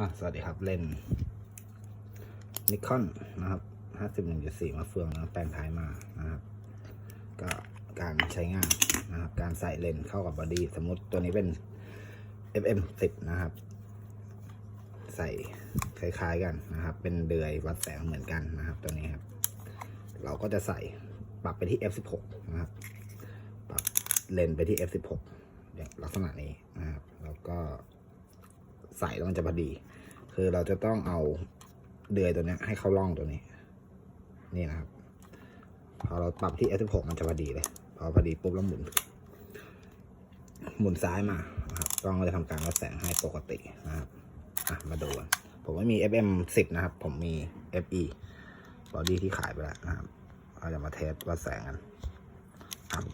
อะสวัสดีครับเล่นนิคอนนะครับ51.4มาเฟืองนะแปลงท้ายมานะครับ ก็การใช้งานนะครับ การใส่เลนส์เข้ากับบอดี้สมมติตัวนี้เป็น FM 10นะครับ ใส่คล้ายๆกันนะครับ เป็นเดือยวัดแสงเหมือนกันนะครับ ตัวนี้ครับ เราก็จะใส่ปรับไปที่ F16 นะครับ ปรับเลนส์ไปที่ F16 อย่างลักษณะนี้นะครับ แล้วก็ ใส่แล้วมันจะพอดี คือเราจะต้องเอาเดือยตัวนี้ให้เข้าร่องตัวนี้ นี่นะครับ พอเราปรับที่ F16 มันจะพอดีเลย พอพอดีปุ๊บแล้วหมุน หมุนซ้ายมาครับกล้องก็จะทำการวัดแสงให้ปกตินะครับอะมาดูกันผมไม่มี FM 10 นะครับ ผมมี FE บอดี้ที่ขายไปแล้วนะครับ เราจะมาเทสวัดแสงกัน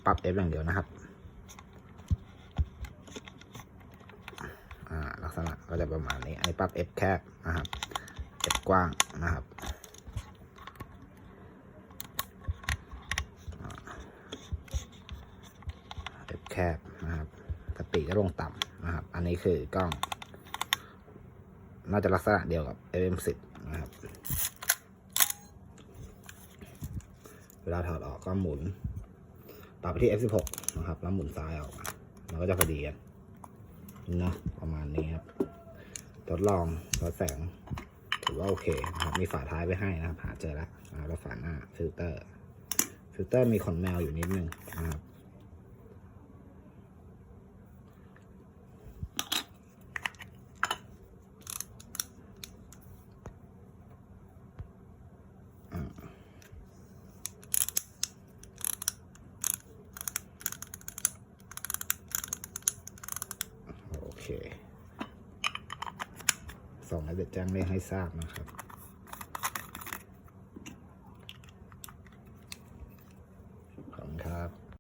ปรับ F อย่างเดียวนะครับ อ่าลั ก็จะประมาณนี้ อันนี้ปรับ F แคบนะครับ F กว้างนะครับอ่า F แคบนะครับสปีก็ลงต่ำนะครับ อันนี้คือกล้อง น่าจะลักษณะเดียวกับ FM10 นะครับ เวลาถอดออกก็หมุน ปรับไปที่ F16 นะครับ แล้วหมุนซ้ายออกมามันก็จะพอดีกันนะประมาณนี้ครับ ทดลองวัดแสงถือว่าโอเคนะครับมีฝาท้ายไว้ให้นะครับหาเจอแล้วนะครับแล้วฝาหน้าฟิลเตอร์ฟิลเตอร์มีขนแมวอยู่นิดนึงนะครับโอเค ส่งแล้วเดี๋ยวแจ้งเรื่งให้ทราบนะครับ